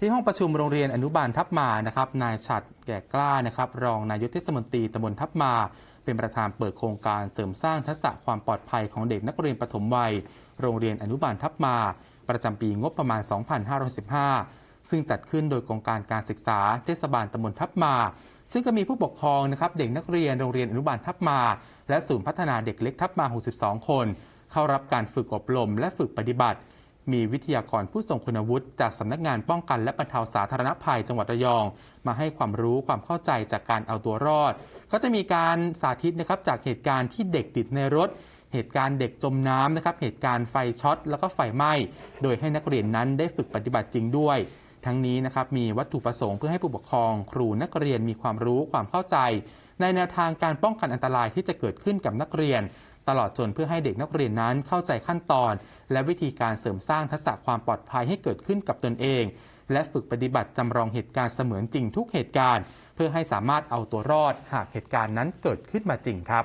ที่ห้องประชุมโรงเรียนอนุบาลทับมานะครับนายฉัดแก่กล้านะครับรองนายกเทศมนตรีตำบลทับมา เป็นประธานเปิดโครงการเสริมสร้างทักษะความปลอดภัยของเด็กนักเรียนปฐมวัย โรงเรียนอนุบาลทับมา ประจำปีงบประมาณ 2515 ซึ่งจัดขึ้นโดยกองการการศึกษาเทศบาลตำบลทับมา ซึ่งก็มีผู้ปกครองนะครับเด็กนักเรียนโรงเรียนอนุบาลทับมา และศูนย์พัฒนาเด็กเล็กทับมา 62 คน เข้ารับการฝึกอบรมและฝึกปฏิบัติ มีวิทยากรผู้ทรงคุณวุฒิจากสำนักงานป้องกันและบรรเทาสาธารณภัยจังหวัดระยอง มาให้ความรู้ความเข้าใจจากการเอาตัวรอด ก็จะมีการสาธิตนะครับจากเหตุการณ์ที่เด็กติดในรถ เหตุการณ์เด็กจมน้ำนะครับเหตุการณ์ไฟช็อตแล้วก็ไฟไหม้ โดยให้นักเรียนนั้นได้ฝึกปฏิบัติจริงด้วย ทั้งนี้นะครับมีวัตถุประสงค์เพื่อให้ผู้ปกครอง ครูนักเรียนมีความรู้ความเข้าใจ ในแนวทางการป้องกันอันตรายที่จะเกิดขึ้นกับนักเรียน ตลอดจนเพื่อให้เด็กนักเรียนนั้นเข้าใจขั้นตอน และวิธีการเสริมสร้างทักษะความปลอดภัยให้เกิดขึ้นกับตนเอง และฝึกปฏิบัติจำลองเหตุการณ์เสมือนจริงทุกเหตุการณ์ เพื่อให้สามารถเอาตัวรอดหากเหตุการณ์นั้นเกิดขึ้นมาจริงครับ